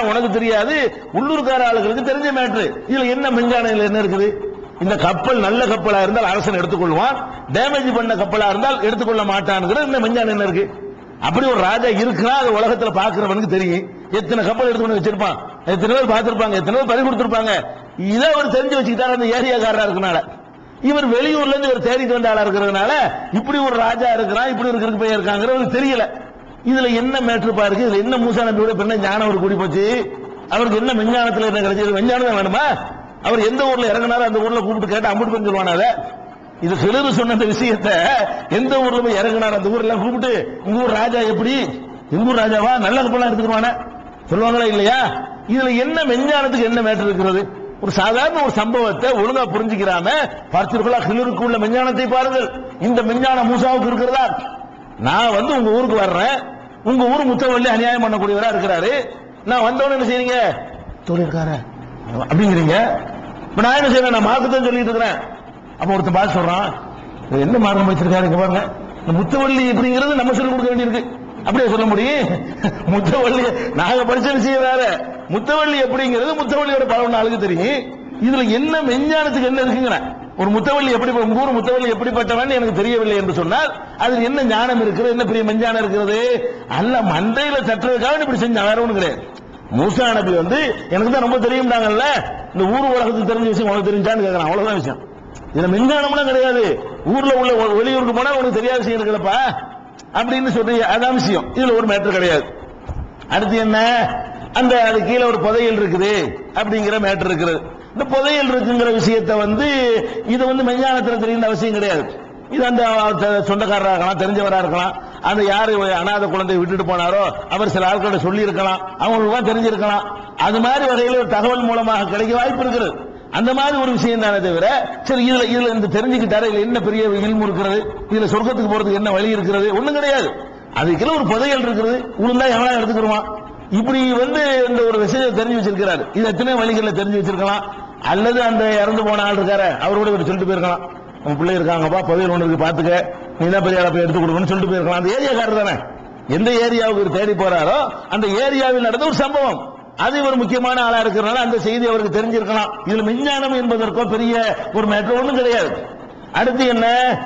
விஞ்ஞானம் உனக்கு தெரியாது. உள்ளூர்கார ஆளுகளுக்கு தெரிஞ்ச மேட்ரு இதுல என்ன விஞ்ஞானம் என்ன இருக்குது? இந்த கப்பல் நல்ல கப்பலா இருந்தால் அரசன் எடுத்துக்கொள்வான். டேமேஜ் பண்ண கப்பலா இருந்தால் எடுத்துக்கொள்ள மாட்டான்ங்கிறது இந்த விஞ்ஞானம் என்ன இருக்கு? அப்படி ஒரு ராஜா இருக்குன்னா அது உலகத்துல பாக்குறவனுக்கு தெரியும். எத்தனை கப்பல் எடுத்து கொண்டு வச்சிருப்பான். எத்தனை பேர் பார்த்திருப்பாங்க. எத்தனை பேர் பறி கொடுத்திருப்பாங்க. இதை அவர் தெரிஞ்சு வச்சுக்கிட்டாரு அந்த ஏரியாக்காரரா இருக்கனால. இவர் வெளியூர்ல இருந்து இவர் தேடிட்டு வந்த ஆளா இருக்கிறதுனால இப்படி ஒரு ராஜா இருக்கிறான் இப்படி ஒரு கிறுக்கு பையன் இருக்காங்கிறது தெரியல. இதுல என்ன மேட்ரு பாருக்கு இதுல என்ன மூசா நபியோட பெண்ண ஞானம் அவர் கூடி போச்சு? அவருக்கு என்ன விஞ்ஞானத்துல என்ன கிடைச்சது? விஞ்ஞானம் தான் வேணுமா? அவர் எந்த ஊர்ல இறங்கினாரோ அந்த ஊர்ல கூப்பிட்டு கேட்டு அம்புட்டு பண்ணி சொல்லுவானால இது சிலர் சொன்ன அந்த விஷயத்த எந்த ஊர்ல போய் இறங்கினார் அந்த ஊர்ல கூப்பிட்டு உங்க ஊர் ராஜா எப்படி? எங்க ஊர் ராஜாவா? நல்ல கப்பலாம் எடுத்துக்குவானே? சொல்லுவாங்களா இல்லையா? இதுல என்ன விஞ்ஞானத்துக்கு என்ன மேட்டர் இருக்கிறது? ஒரு சாதாரண ஒரு சம்பவத்தை ஒழுங்கா புரிஞ்சுக்கிறாம பார்த்திருக்கலாம் கிளருக்கு உள்ள விஞ்ஞானத்தை பாருங்கள். இந்த விஞ்ஞானம் மூசாவுக்கு இருக்கிறதா? நான் வந்து உங்க ஊருக்கு வர்றேன். உங்க ஊர் முத்தவள்ளி அநியாயம் பண்ணக்கூடியவரா இருக்கிறாரு. நான் வந்தவன என்ன செய்றீங்க? தொழிற்கார அப்படிங்கிறீங்க. இப்ப நான் என்ன செய்வேன் நான் மார்க்கத்தான் சொல்லிட்டு இருக்கிறேன். அப்ப ஒருத்தன் பார்த்து சொல்றான். என்ன மார்க்கம் வச்சிருக்காரு? இங்க பாருங்க. இந்த முத்தவள்ளி இப்படிங்கிறது நம்ம சொல்லிக் கொடுக்க வேண்டியிருக்கு. அப்படியே சொல்ல முடியும். முத்தவள்ளி நாங்க விஷயம் வேற. முத்தவள்ளி எப்படிங்கிறது முத்தவள்ளியோட பல ஆளுக்கு தெரியும். இதுல என்ன விஞ்ஞானத்துக்கு என்ன இருக்குங்கிற. ஒரு முத்தவள்ளி எப்படி உங்க ஊர் முத்தவள்ளி எப்படிப்பட்டவன் எனக்கு தெரியவில்லை என்று சொன்னால் அதில் என்ன ஞானம் இருக்கிறது என்ன பெரிய மஞ்சானம் இருக்கிறது அல்ல மண்டையில தட்டுறதுக்காக இப்படி செஞ்ச வேற ஒன்று கிடையாது மூசா நபி வந்து எனக்கு தான் ரொம்ப தெரியும்டாங்கல்ல இந்த ஊர் உலகத்துக்கு தெரிஞ்ச விஷயம் உனக்கு தெரிஞ்சான்னு கேட்கறான் அவ்வளவுதான் விஷயம். இதுல விஞ்ஞானம்லாம் கிடையாது. ஊர்ல உள்ள வெளியூருக்கு போனா உனக்கு தெரியாத விஷயம் இருக்குல்லப்பா அப்படின்னு சொல்லி அதான் விஷயம். இதுல ஒரு மேட்டர் கிடையாது. அடுத்து என்ன? அந்த அது கீழே ஒரு புதையல் இருக்குது அப்படிங்கிற மேட்டர் இருக்குது. இந்த புதையல் இருக்குங்கிற விஷயத்தை வந்து இது வந்து மெஞ்ஞானத்துல தெரியுன்ற அவசியம் கிடையாது. இது அந்த சொந்தக்காரராக இருக்கலாம் தெரிஞ்சவராக இருக்கலாம். அந்த யார் அனாதை குழந்தையை விட்டுட்டு போனாரோ அவர் சில ஆட்கள்ட்ட சொல்லி இருக்கலாம் அவங்களுக்கு தெரிஞ்சிருக்கலாம். அது மாதிரி வகையில் ஒரு தகவல் மூலமாக கிடைக்க வாய்ப்பு இருக்கிறது அந்த மாதிரி ஒரு விஷயம் தானே தவிர சரி இதுல இதுல இந்த தெரிஞ்சுக்கிட்டாரு இதுல என்ன பெரிய இல்மு இருக்கிறது இதுல சொர்க்கத்துக்கு போறதுக்கு என்ன வழி இருக்கிறது ஒண்ணும் கிடையாது. அதுக்குள்ள ஒரு புதையல் இருக்கிறது உளுந்தா எவனா எடுத்துக்கிறோமா இப்படி வந்து இந்த ஒரு விஷயத்தை தெரிஞ்சு வச்சிருக்கிறாரு. இது எத்தனை வழிகளில் தெரிஞ்சு வச்சிருக்கலாம். அல்லது அந்த இறந்து போன ஆள் இருக்காரு அவரோட இவர் சொல்லிட்டு போயிருக்கலாம். உன் பிள்ளை இருக்காங்கப்பா புதையல் ஒன்று இருக்கு பாத்துக்க. நீ தான் பெரிய போய் எடுத்து கொடுக்கணும்னு சொல்லிட்டு போயிருக்கலாம். அந்த ஏரியாக்காரர் தானே. எந்த ஏரியாவுக்கு இவர் தேடி போறாரோ அந்த ஏரியாவில் நடந்த ஒரு சம்பவம். அது இவர் முக்கியமான ஆளா இருக்கிறனால அந்த செய்தி அவருக்கு தெரிஞ்சிருக்கலாம். இதுல விஞ்ஞானம் என்பதற்கோ பெரிய ஒரு மேட்டர் ஒன்றும் கிடையாது. அடுத்து என்ன?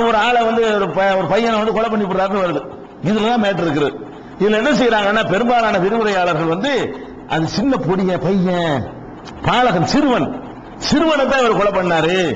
ஒரு ஆளை வந்து ஒரு ப- ஒரு பையனை வந்து கொலை பண்ணி போடுறாருன்னு வருது. இதுலதான் மேட்டர் இருக்குது. இதுல என்ன செய்யறாங்கன்னா பெரும்பாலான விரிவுரையாளர்கள் வந்து அது சின்ன பொடிய பையன். பாலகன் சிறுவன். சிறுவனை தான் இவர் கொலை பண்ணாரு.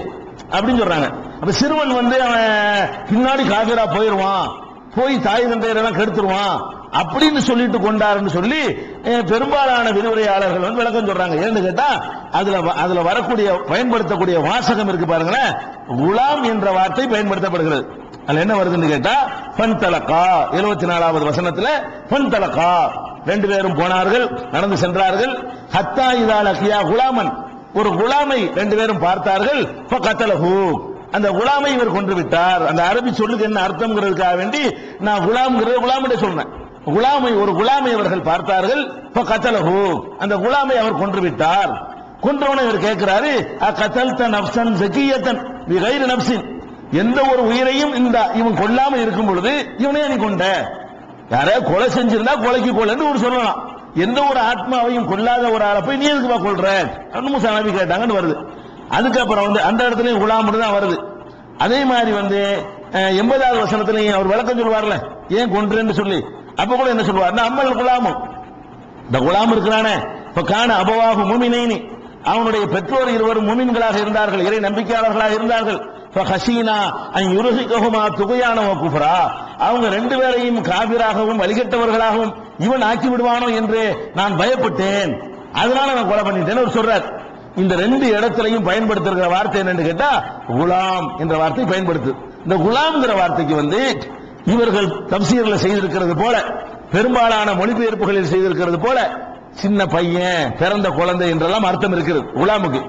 அப்படின்னு சொல்றாங்க. அப்ப சிறுவன் வந்து அவன் பின்னாடி காவிரா போயிருவான். போய் தாய் தந்தையரெல்லாம் கெடுத்துருவான். அப்படின்னு சொல்லிட்டு கொண்டாருன்னு சொல்லி பெரும்பாலான விரிவுரையாளர்கள் வந்து விளக்கம் சொல்றாங்க. ஏன்னு கேட்டா அதுல அதுல வரக்கூடிய பயன்படுத்தக்கூடிய வாசகம் இருக்கு பாருங்களேன். குலாம் என்ற வார்த்தை பயன்படுத்தப்படுகிறது. அதுல என்ன வருதுன்னு கேட்டா பன் தலக்கா எழுபத்தி நாலாவது வசனத்துல பன் தலக்கா ரெண்டு பேரும் போனார்கள் நடந்து சென்றார்கள். ஹத்தா இதா லக்கியா குலாமன். ஒரு குலாமை ரெண்டு பேரும் பார்த்தார்கள் கத்தலஹு அந்த குலாமை இவர் கொன்று விட்டார். அந்த அரபி சொல்லுக்கு என்ன அர்த்தம்ங்கிறதுக்காக வேண்டி நான் குலாம்ங்கிறது குலாமிட்ட சொன்னேன். குலாமை ஒரு குலாமை அவர்கள் பார்த்தார்கள் கத்தலஹு அந்த குலாமை அவர் கொன்று விட்டார். கொன்றவனை இவர் கேட்கிறாரு கத்தல்த நப்சன் ஜக்கியத்தன் விகைரு நப்சின் எந்த ஒரு உயிரையும் இந்த இவன் கொல்லாம இருக்கும் பொழுது இவனே நீ கொண்ட. யாரே கொலை செஞ்சிருந்தா கொலைக்கு கொலைன்னு ஒரு சொல்லலாம். எந்த ஒரு ஆத்மாவையும் கொல்லாத ஒரு ஆளை போய் நீ எதுக்குப்பா கொள்ற அப்படின்னு மூசா நபி கேட்டாங்கன்னு வருது. அதுக்கப்புறம் வந்து அந்த இடத்துலயும் குலாம் தான் வருது. அதே மாதிரி வந்து எண்பதாவது வசனத்திலையும் அவர் விளக்கம் சொல்லுவார்ல ஏன் கொன்றேன்னு சொல்லி? அப்ப கூட என்ன சொல்லுவார்? அம்மல் குலாமும். இந்த குலாம் இருக்கிறானே. இப்ப காண அபவாகும் முமினைனி. அவனுடைய பெற்றோர் இருவரும் முமின்களாக இருந்தார்கள் இறை நம்பிக்கையாளர்களாக இருந்தார்கள். ஹசீனா அவங்க ரெண்டு பேரையும் காபிராகவும் வழிகட்டவர்களாகவும் இவன் ஆக்கி விடுவானோ என்று நான் பயப்பட்டேன். அதனால நான் கொலை பண்ணிட்டேன்னு அவர் சொல்றார். இந்த ரெண்டு இடத்திலையும் பயன்படுத்துகிற வார்த்தை என்னன்னு கேட்டா குலாம் என்ற வார்த்தை பயன்படுத்து. இந்த குலாம்ங்கிற வார்த்தைக்கு வந்து இவர்கள் தப்சீர்ல செய்திருக்கிறது போல பெரும்பாலான மொழிபெயர்ப்புகளில் செய்திருக்கிறது போல சின்ன பையன் பிறந்த குழந்தை என்றெல்லாம் அர்த்தம் இருக்கிறது குலாமுக்கு.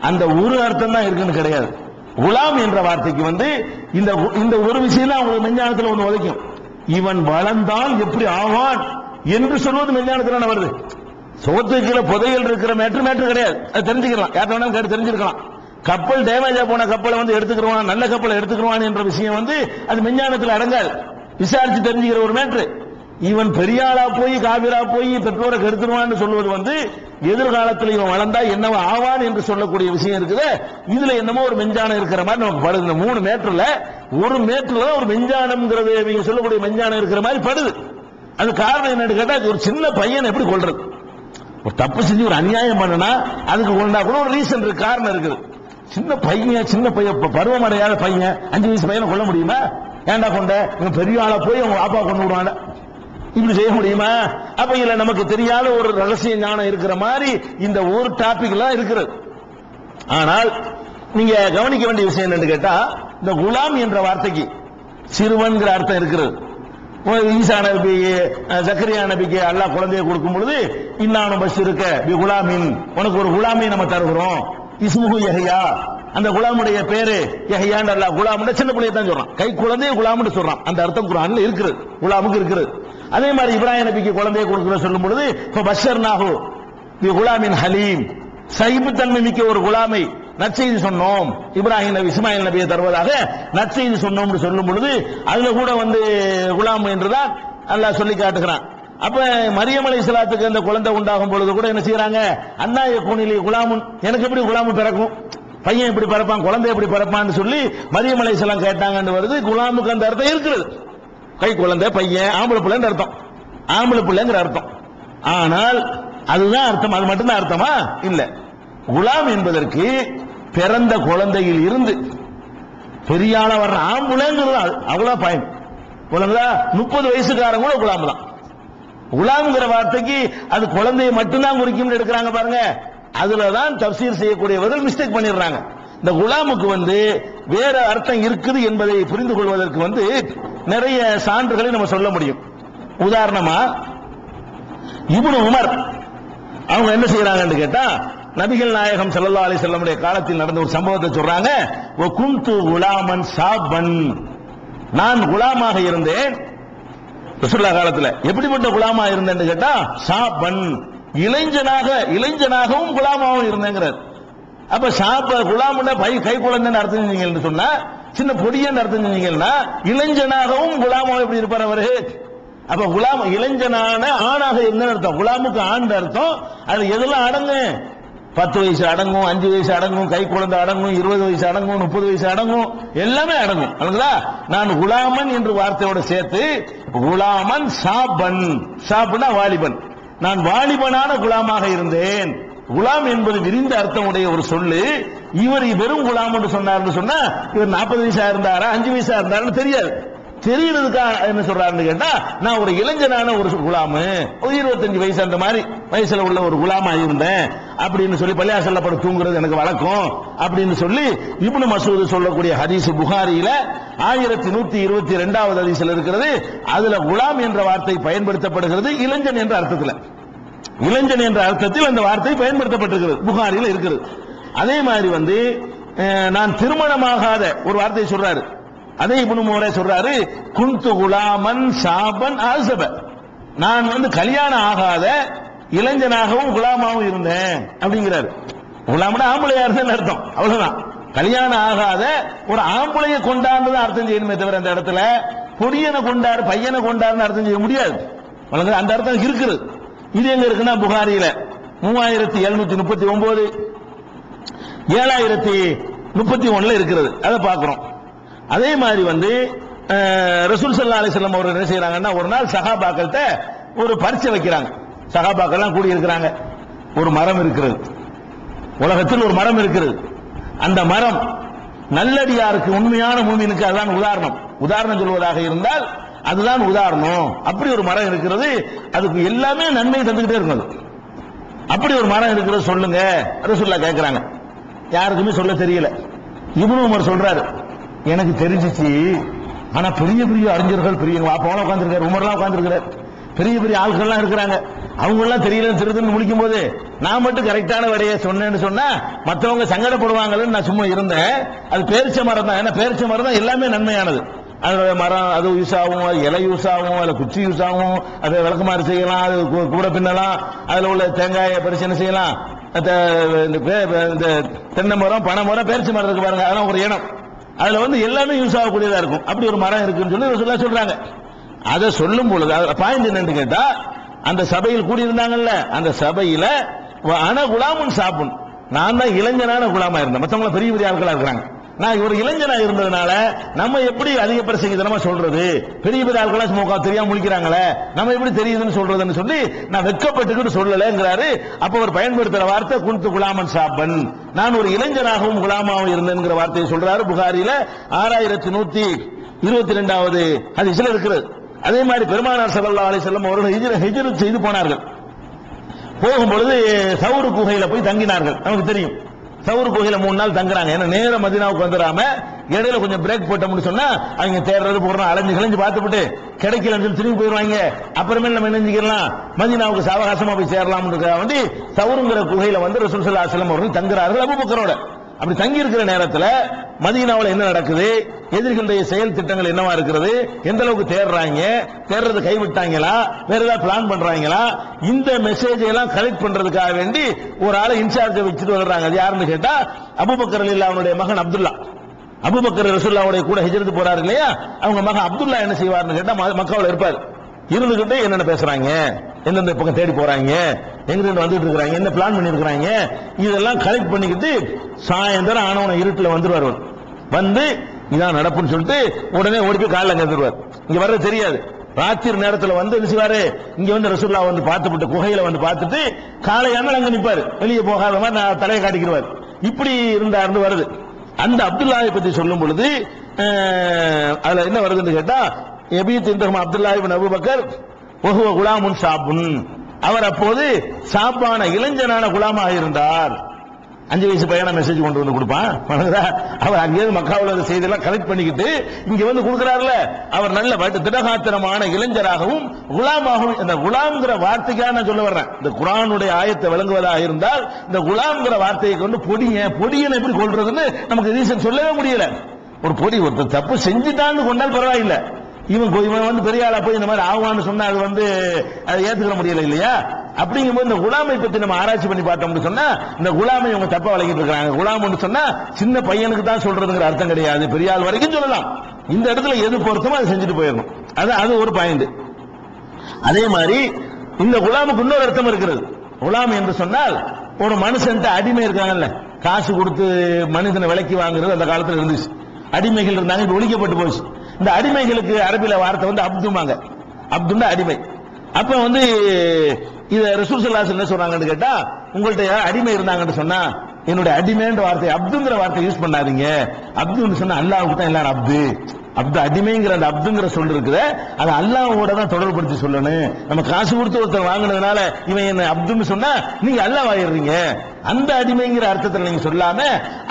அந்த ஒரு அர்த்தம் தான் இருக்குன்னு கிடையாது. குலாம் என்ற வார்த்தைக்கு வந்து இந்த இந்த ஒரு விஷயம் தான் உங்களுக்கு மெஞ்ஞானத்தில் ஒன்று உதைக்கும். இவன் வளர்ந்தால் எப்படி ஆவான் என்று சொல்வது மெஞ்ஞானத்தில் வருது. சோத்துக்கிற புதையல் இருக்கிற மேட்ரு மேட்ரு கிடையாது. அது தெரிஞ்சுக்கலாம். யார்ட்ட வேணாலும் கேட்டு தெரிஞ்சிருக்கலாம். கப்பல் டேமேஜா போன கப்பலை வந்து எடுத்துக்கிறவான் நல்ல கப்பலை எடுத்துக்கிறவான் என்ற விஷயம் வந்து அது மெஞ்ஞானத்தில் அடங்காது. விசாரிச்சு தெரிஞ்சுக்கிற ஒரு மேட்ரு. இவன் பெரியாளா போய் காவிரா போய் பெற்றோரை கெடுத்துருவான்னு சொல்வது வந்து எதிர்காலத்தில் இவன் வளர்ந்தா என்னவோ ஆவான் என்று சொல்லக்கூடிய விஷயம் இருக்குது. இதுல என்னமோ ஒரு மெஞ்சானம் இருக்கிற மாதிரி நமக்கு படுது. இந்த மூணு மேட்டர்ல ஒரு மேட்டர்ல ஒரு மெஞ்சானம்ங்கிறது இவங்க சொல்லக்கூடிய மெஞ்சானம் இருக்கிற மாதிரி படுது. அது காரணம் என்னன்னு கேட்டா ஒரு சின்ன பையன் எப்படி கொள்றது ஒரு தப்பு செஞ்சு ஒரு அநியாயம் பண்ணனா அதுக்கு கொண்டா கூட ஒரு ரீசன் இருக்கு காரணம் இருக்குது. சின்ன பையன் சின்ன பையன் பருவமடையாத பையன் அஞ்சு வயசு பையனை கொல்ல முடியுமா? ஏன்டா கொண்ட? இவன் பெரிய ஆளா போய் அவங்க அப்பா கொண்டு விடுவான இப்படி செய்ய முடியுமா? அப்ப இல்ல நமக்கு தெரியாத ஒரு ரகசிய ஞானம் இருக்கிற மாதிரி இந்த ஒரு டாபிக் எல்லாம் இருக்கிறது. ஆனால் நீங்க கவனிக்க வேண்டிய விஷயம் என்னன்னு கேட்டா இந்த குலாம் என்ற வார்த்தைக்கு சிறுவன்கிற அர்த்தம் இருக்கிறது. ஈசா நபிக்கு சக்கரியா நபிக்கு அல்லாஹ் குழந்தைய கொடுக்கும் பொழுது இன்னானு பஸ் இருக்க பி குலாமின். உனக்கு ஒரு குலாமை நம்ம தருகிறோம். இஸ்முகு யஹ்யா. அந்த குலாமுடைய பேரு யஹ்யான்னு அல்லாஹ் குலாமுடைய சின்ன பிள்ளைய தான் சொல்றான். கை குழந்தைய குலாம்னு சொல்றான். அந்த அர்த்தம் குரான்ல இருக்குது. குலாமுக்கு இருக்குது. அதே மாதிரி இப்ராஹிம் நபிக்கு குழந்தையை கொடுக்கிற சொல்லும் பொழுது இப்போ பஷர் நாகு குலாமின் ஹலீம். சைபுத்தன்மை மிக்க ஒரு குலாமை நற்செய்தி சொன்னோம். இப்ராஹிம் நபி இஸ்மாயில் நபியை தருவதாக நற்செய்தி சொன்னோம்னு சொல்லும் பொழுது அதுல கூட வந்து குலாம் என்றுதான் அல்லாஹ் சொல்லி காட்டுகிறான். அப்ப மரியம் அலை இஸ்லாத்துக்கு அந்த குழந்தை உண்டாகும் பொழுது கூட என்ன செய்யறாங்க அண்ணா கூனிலி குலாமுன் எனக்கு எப்படி குலாமு பிறக்கும்? பையன் எப்படி பிறப்பான் குழந்தை எப்படி பிறப்பான்னு சொல்லி மரியம் அலை இஸ்லாம் கேட்டாங்கன்னு வருது. குலாமுக்கு அந்த அர்த்தம் இருக்கிறது. கை குழந்தை பையன் ஆம்பளை பிள்ளைன்ற அர்த்தம். ஆம்பளை பிள்ளைங்கிற அர்த்தம். ஆனால் அதுதான் அர்த்தம்? அது மட்டும்தான் அர்த்தமா? இல்ல. குலாம் என்பதற்கு பிறந்த குழந்தையில் இருந்து பெரியாள வர்ற ஆம்புலங்கிறது அவ்வளோ அவ்வளவு பயன் குழந்தை முப்பது வயசுக்காரங்க கூட குலாம் தான். குலாம்ங்கிற வார்த்தைக்கு அது குழந்தையை மட்டும்தான் குறிக்கும்னு எடுக்கிறாங்க பாருங்க. அதுல தான் தப்சீர் செய்யக்கூடியவர்கள் மிஸ்டேக் பண்ணிடுறாங்க. இந்த குலாமுக்கு வந்து வேற அர்த்தம் இருக்குது என்பதை புரிந்து கொள்வதற்கு வந்து நிறைய சான்றுகளை நம்ம சொல்ல முடியும். உதாரணமா இவனு உமர் அவங்க என்ன செய்யறாங்கன்னு கேட்டா நபிகள் நாயகம் ஸல்லல்லாஹு அலி செல்லமுடைய காலத்தில் நடந்த ஒரு சம்பவத்தை சொல்றாங்க. ஓ குந்து குலாமன் சாபன். நான் குலாமாக இருந்தேன். ரசூலுல்லாஹ் காலத்தில் எப்படிப்பட்ட குலாமா இருந்தேன்னு கேட்டா சாபன். இளைஞனாக இளைஞனாகவும் குலாமாவும் இருந்தேங்கிறார். அப்ப சாப்ப குலாம் பை கை குழந்தைன்னு அர்த்தம் செஞ்சீங்கன்னு சொன்னா சின்ன பொடியன்னு அர்த்தம் செஞ்சீங்கன்னா இளைஞனாகவும் குலாமாவும் எப்படி இருப்பார் அவரு? அப்ப குலாம் இளைஞனான ஆணாக இருந்தேன்னு அர்த்தம்? குலாமுக்கு ஆண் அர்த்தம். அது எதெல்லாம் அடங்கு? பத்து வயசு அடங்கும் அஞ்சு வயசு அடங்கும் கை குழந்தை அடங்கும் இருபது வயசு அடங்கும் முப்பது வயசு அடங்கும் எல்லாமே அடங்கும். அல்லங்களா நான் குலாமன் என்று வார்த்தையோட சேர்த்து குலாமன் சாபன். சாப்னா வாலிபன். நான் வாலிபனான குலாமாக இருந்தேன். குலாம் என்பது விரிந்த அர்த்தம் உடைய ஒரு சொல்லு. இவர் வெறும் குலாம் என்று சொன்னார்னு சொன்னா இவர் நாற்பது வயசா இருந்தாரா அஞ்சு வயசா இருந்தாருன்னு தெரியாது. தெரியறதுக்காக என்ன சொல்றாருன்னு கேட்டா நான் ஒரு இளைஞனான ஒரு குலாமு ஒரு இருபத்தஞ்சு வயசு அந்த மாதிரி வயசுல உள்ள ஒரு குலாமா இருந்தேன் அப்படின்னு சொல்லி பள்ளியாசல்ல படம் தூங்குறது எனக்கு வழக்கம் அப்படின்னு சொல்லி இப்னு மசூது சொல்லக்கூடிய ஹதீஸ் புகாரியில ஆயிரத்தி நூத்தி இருபத்தி ரெண்டாவது ஹதீஸ்ல இருக்கிறது. அதுல குலாம் என்ற வார்த்தை பயன்படுத்தப்படுகிறது இளைஞன் என்ற அர்த்தத்துல. இளைஞன் என்ற அர்த்தத்தில் அந்த வார்த்தை பயன்படுத்தப்பட்டிருக்கிறது புகாரில் இருக்கிறது. அதே மாதிரி வந்து நான் திருமணமாகாத ஒரு வார்த்தையை சொல்றாரு. அதே இப்னு முறை சொல்றாரு குந்து குலாமன் சாபன் ஆசப. நான் வந்து கல்யாணம் ஆகாத இளைஞனாகவும் குலாமாவும் இருந்தேன் அப்படிங்கிறாரு. குலாம்னா ஆம்பளையா இருந்தேன்னு அர்த்தம் அவ்வளவுதான். கல்யாணம் ஆகாத ஒரு ஆம்பளைய கொண்டாடுறது அர்த்தம் செய்யணுமே தவிர அந்த இடத்துல பொடியனை கொண்டாரு பையனை கொண்டாருன்னு அர்த்தம் செய்ய முடியாது. அந்த அர்த்தம் இருக்குது. இது எங்க இருக்குன்னா புகாரியில? மூவாயிரத்தி எழுநூத்தி முப்பத்தி ஒன்பது ஏழாயிரத்தி முப்பத்தி ஒண்ணுல இருக்கிறது. அதை பார்க்கிறோம். அதே மாதிரி வந்து ரசூல் சல்லா அலிஸ்லாம் அவர் என்ன செய்யறாங்கன்னா ஒரு நாள் சகாபாக்கள்கிட்ட ஒரு பரீட்சை வைக்கிறாங்க. சகாபாக்கள்லாம் கூடி இருக்கிறாங்க ஒரு மரம் இருக்கிறது. உலகத்தில் ஒரு மரம் இருக்கிறது. அந்த மரம் நல்லடியாருக்கு உண்மையான மூமினுக்கு அதுதான் உதாரணம். உதாரணம் சொல்வதாக இருந்தால் அதுதான் உதாரணம். அப்படி ஒரு மரம் இருக்கிறது அதுக்கு எல்லாமே நன்மை தந்துகிட்டே இருக்கும் அது. அப்படி ஒரு மரம் இருக்கிறது சொல்லுங்க. ரசூல்லா கேட்கிறாங்க யாருக்குமே சொல்ல தெரியல. இவனு உமர் சொல்றாரு எனக்கு தெரிஞ்சிச்சு. ஆனா பெரிய பெரிய அறிஞர்கள் பெரிய வாப்பாவெல்லாம் உட்காந்துருக்காரு உமர்லாம் உட்காந்துருக்கிறார் பெரிய பெரிய ஆட்கள்லாம் இருக்கிறாங்க. அவங்க எல்லாம் தெரியல திருதுன்னு முடிக்கும் போது நான் மட்டும் கரெக்டான விடையை சொன்னேன்னு சொன்னா மற்றவங்க சங்கடப்படுவாங்கன்னு நான் சும்மா இருந்தேன். அது பேரிச்ச மரம் தான் ஏன்னா பேரிச்ச மரம் தான் எல்லாமே நன்மையானது. அதனுடைய மரம் அது யூஸ் ஆகும் அது இலை யூஸ் ஆகும் அதில் குச்சி யூஸ் ஆகும் அதை விளக்குமாறு செய்யலாம் அது கூட பின்னலாம் அதில் உள்ள தேங்காயை பரிசீலனை செய்யலாம் அந்த இந்த பே- இந்த தென்னை மரம் பனை மரம் பேரிச்சி மரம் இருக்கு பாருங்க அதெல்லாம் ஒரு இடம் அதில் வந்து எல்லாமே யூஸ் ஆகக்கூடியதாக இருக்கும். அப்படி ஒரு மரம் இருக்குன்னு சொல்லி சொல்ல சொல்றாங்க. அதை சொல்லும் பொழுது பாயிண்ட் என்னன்னு கேட்டா அந்த சபையில் கூடியிருந்தாங்கல்ல அந்த சபையில அன குலாமுன் சாப்பிடும் நான் தான் இளைஞனான குலாமா இருந்தேன். மற்றவங்கள பெரிய பெரிய ஆட்களா இருக்கிறாங்க. நான் ஒரு இளைஞனா இருந்ததுனால நம்ம எப்படி அதிக பிரசங்கிதனமா சொல்றது? பெரிய பெரிய ஆட்களா ஸ்மோக்கா தெரியாம முழிக்கிறாங்களே நம்ம எப்படி தெரியுதுன்னு சொல்றதுன்னு சொல்லி நான் வெட்கப்பட்டுக்கிட்டு சொல்லலைங்கிறாரு. அப்ப அவர் பயன்படுத்துற வார்த்தை குன்து குலாமன் சாப்பன் நான் ஒரு இளைஞனாகவும் குலாமாவும் இருந்தேங்கிற வார்த்தையை சொல்றாரு புகாரியில ஆறாயிரத்தி நூத்தி இருபத்தி ரெண்டாவது அது இசில இருக்கிறது. அதே மாதிரி பெருமானார் சல்லா அலி செல்லம் அவர்கள் ஹிஜ்ர செய்து போனார்கள். போகும்பொழுது சவுரு குகையில போய் தங்கினார்கள். நமக்கு தெரியும். சவுர் குகையில மூணு நாள் தங்குறாங்க. ஏன்னா நேர மதினாவுக்கு வந்துடாம இடையில கொஞ்சம் பிரேக் போட்டோம்னு சொன்னா அவங்க தேடுறது போடுறோம் அலைஞ்சு கிளைஞ்சு பார்த்துட்டு கிடைக்கலன்னு சொல்லி திரும்பி போயிடுவாங்க. அப்புறமே நம்ம நினைஞ்சுக்கலாம் மதினாவுக்கு சாவகாசமா போய் சேரலாம்னு வேண்டி சவுருங்கிற குகையில வந்து ரசூல் சல்லா அலைஹி அவர்கள் தங்குறார்கள் அபுபக்கரோட. அப்படி தங்கி இருக்கிற நேரத்தில் மதீனாவில் என்ன நடக்குது? எதிர்கின்ற செயல் திட்டங்கள் என்னவா இருக்கிறது? எந்த அளவுக்கு தேடுறாங்க தேடுறது கைவிட்டாங்களா? வேற ஏதாவது பிளான் பண்றாங்களா? இந்த மெசேஜ் எல்லாம் கலெக்ட் பண்றதுக்காக வேண்டி ஒரு ஆளை இன்சார்ஜ் வச்சுட்டு வர்றாங்க. அது யாருன்னு கேட்டா அபுபக்கர் இல்ல அவனுடைய மகன் அப்துல்லா. அபுபக்கர் ரசுல்லாவுடைய கூட ஹெஜரத்து போறாரு இல்லையா? அவங்க மகன் அப்துல்லா என்ன செய்வார்னு கேட்டா ம- மக்காவுல இருப்பார். இருந்துகிட்டு என்னென்ன பேசுறாங்க? எந்தெந்த பக்கம் தேடி போறாங்க? எங்கிருந்து வந்துட்டு இருக்கிறாங்க? என்ன பிளான் பண்ணிருக்கிறாங்க இதெல்லாம் கலெக்ட் பண்ணிக்கிட்டு சாயந்தரம் ஆனவன இருட்டில் வந்துருவார் அவர். வந்து இதான் நடப்புன்னு சொல்லிட்டு உடனே ஓடி போய் காலில் வந்துருவார் இங்க வர்றது தெரியாது. ராத்திரி நேரத்தில் வந்து என்ன இங்க வந்து ரசூல்லா வந்து பார்த்துட்டு குகையில வந்து பார்த்துட்டு காலையாமல் அங்க நிப்பாரு. வெளியே போகாத மாதிரி நான் தலையை காட்டிக்கிடுவார் இப்படி இருந்தாருன்னு வருது. அந்த அப்துல்லாவை பத்தி சொல்லும் பொழுது அதுல என்ன வருதுன்னு கேட்டா எபீத் இந்த அப்துல்லா இப்னு அபூபக்கர் ஒஹுவ குலாமுன் சாபுன். அவர் அப்போது சாப்பான இளைஞனான குலாமாக இருந்தார். அஞ்சு வயசு பையனா மெசேஜ் கொண்டு வந்து கொடுப்பான். அவர் அங்கேயிருந்து மக்காவில் அந்த செய்தியெல்லாம் கலெக்ட் பண்ணிக்கிட்டு இங்க வந்து கொடுக்குறாருல. அவர் நல்ல திடகாத்திரமான இளைஞராகவும் குலாமாகவும் இந்த குலாம்ங்கிற வார்த்தைக்காக நான் சொல்ல வர்றேன். இந்த குரானுடைய ஆயத்தை விளங்குவதாக இருந்தால் இந்த குலாம்ங்கிற வார்த்தையை கொண்டு பொடிய பொடியனை எப்படி கொள்றதுன்னு நமக்கு ரீசன் சொல்லவே முடியல. ஒரு பொடி ஒருத்தர் தப்பு செஞ்சுட்டான்னு கொண்டால் பரவாயில்லை. இவன் இவன் வந்து பெரிய ஆளா போய் இந்த மாதிரி ஆவான்னு சொன்னா அது வந்து அதை ஏத்துக்கிற முடியல இல்லையா? அப்படிங்கும்போது இந்த குலாமை பத்தி நம்ம ஆராய்ச்சி பண்ணி பார்த்தோம்னு சொன்னா இந்த குலாமை இவங்க தப்பா வழங்கிட்டு இருக்காங்க குலாம்னு சொன்னா சின்ன பையனுக்கு தான் சொல்றதுங்கிற அர்த்தம் கிடையாது. பெரிய ஆள் வரைக்கும் சொல்லலாம். இந்த இடத்துல எது பொருத்தமோ அதை செஞ்சுட்டு போயிடணும். அது அது ஒரு பாயிண்ட் அதே மாதிரி இந்த குலாமுக்கு இன்னொரு அர்த்தம் இருக்கிறது. குலாம் என்று சொன்னால் ஒரு மனுஷன் அடிமை இருக்காங்கல்ல. காசு கொடுத்து மனிதனை விலைக்கு வாங்குறது அந்த காலத்தில் இருந்துச்சு. அடிமைகள் இருந்தாங்க ஒழிக்கப்பட்டு போச்சு. இந்த அடிமைகளுக்கு அரபில வார்த்தை வந்து அப்துமாங்க அப்துன்னா அடிமை. அப்ப வந்து இத ரசூல் என்ன சொல்றாங்கன்னு கேட்டா உங்கள்ட்ட யார் அடிமை இருந்தாங்கன்னு சொன்னா என்னுடைய அடிமைன்ற வார்த்தை அப்துங்கிற வார்த்தை யூஸ் பண்ணாதீங்க. அப்துன்னு சொன்னா அல்லாவுக்கு தான் எல்லாரும் அப்து. அப்து அடிமைங்கிற அந்த அப்துங்கிற சொல் இருக்குது அது அல்லாவோட தான் தொடர்புபடுத்தி சொல்லணும். நம்ம காசு கொடுத்து ஒருத்தர் வாங்கினதுனால இவன் என்ன அப்துன்னு சொன்னா நீங்க அல்லாஹ் ஆயிடுறீங்க. அந்த அடிமைங்கிற அர்த்தத்துல நீங்க சொல்லாம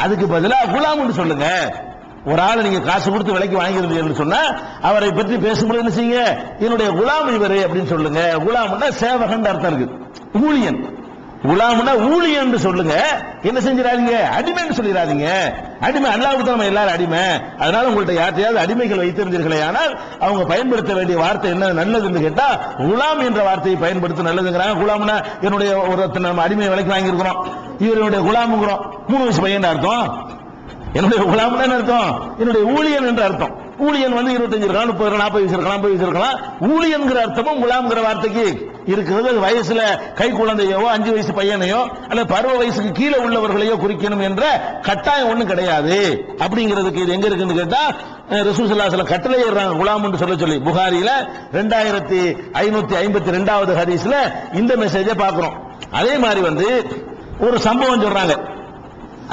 அதுக்கு பதிலா குலாம்னு சொல்லுங்க. ஒரு ஆள் நீங்க காசு கொடுத்து விலைக்கு வாங்கிருந்தீங்கன்னு சொன்னா அவரை பற்றி பேசும்போது என்ன செய்யுங்க? என்னுடைய குலாம் இவரு அப்படின்னு சொல்லுங்க. குலாம்னா சேவகன் அர்த்தம் இருக்கு. ஊழியன். குலாம்னா ஊழியன் சொல்லுங்க. என்ன செஞ்சிடாதீங்க? அடிமைன்னு சொல்லிடாதீங்க. அடிமை அல்லாவுக்கு நம்ம எல்லாரும் அடிமை. அதனால உங்கள்ட்ட யார்ட்டையாவது அடிமைகள் வைத்திருந்தீர்களே ஆனால் அவங்க பயன்படுத்த வேண்டிய வார்த்தை என்ன? நல்லதுன்னு கேட்டா குலாம் என்ற வார்த்தையை பயன்படுத்த நல்லதுங்கிறாங்க. குலாம்னா என்னுடைய ஒரு நம்ம அடிமை விலைக்கு வாங்கியிருக்கிறோம். இவருடைய குலாமுங்கிறோம். மூணு வயசு பையன் அர்த்தம். என்னுடைய குலாம் என்ன அர்த்தம்? என்னுடைய ஊழியன் என்ற அர்த்தம். ஊழியன் வந்து இருபத்தஞ்சு இருக்கலாம் முப்பது இருக்கலாம் நாற்பது வயசு இருக்கலாம் ஐம்பது வயசு இருக்கலாம் ஊழியன்கிற அர்த்தமும் குலாம்ங்கிற வார்த்தைக்கு இருக்கிறது. வயசுல கை குழந்தையோ அஞ்சு வயசு பையனையோ அல்ல பருவ வயசுக்கு கீழே உள்ளவர்களையோ குறிக்கணும் என்ற கட்டாயம் ஒண்ணும் கிடையாது. அப்படிங்கிறதுக்கு இது எங்க இருக்குன்னு கேட்டா ரசூசல்லாசல கட்டளை ஏறாங்க குலாம்னு சொல்ல சொல்லி புகாரியில ரெண்டாயிரத்தி ஐநூத்தி ஐம்பத்தி ரெண்டாவது ஹதீஸ்ல இந்த மெசேஜை பார்க்கிறோம். அதே மாதிரி வந்து ஒரு சம்பவம் சொல்றாங்க.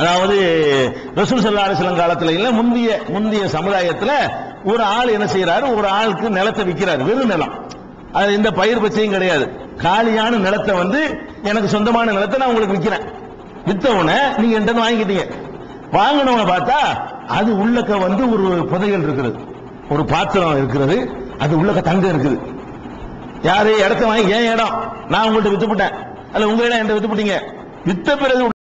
அதாவது ரசூல் சல்லா அலிஸ்லாம் காலத்துல இல்ல முந்திய முந்திய சமுதாயத்துல ஒரு ஆள் என்ன செய்யறாரு ஒரு ஆளுக்கு நிலத்தை விற்கிறாரு வெறும் நிலம். அது எந்த பயிர் பச்சையும் கிடையாது. காலியான நிலத்தை வந்து எனக்கு சொந்தமான நிலத்தை நான் உங்களுக்கு விற்கிறேன் வித்த உடனே நீங்க என்கிட்ட வாங்கிக்கிட்டீங்க. வாங்கினவங்க பார்த்தா அது உள்ளக்க வந்து ஒரு புதையல் இருக்கிறது ஒரு பாத்திரம் இருக்கிறது அது உள்ளக்க தங்கம் இருக்குது. யாரு இடத்த வாங்கி ஏன் இடம்? நான் உங்கள்கிட்ட வித்துப்பட்டேன். அல்ல உங்க இடம் என்கிட்ட வித்துப்பட்டீங்க. வித்த பிறகு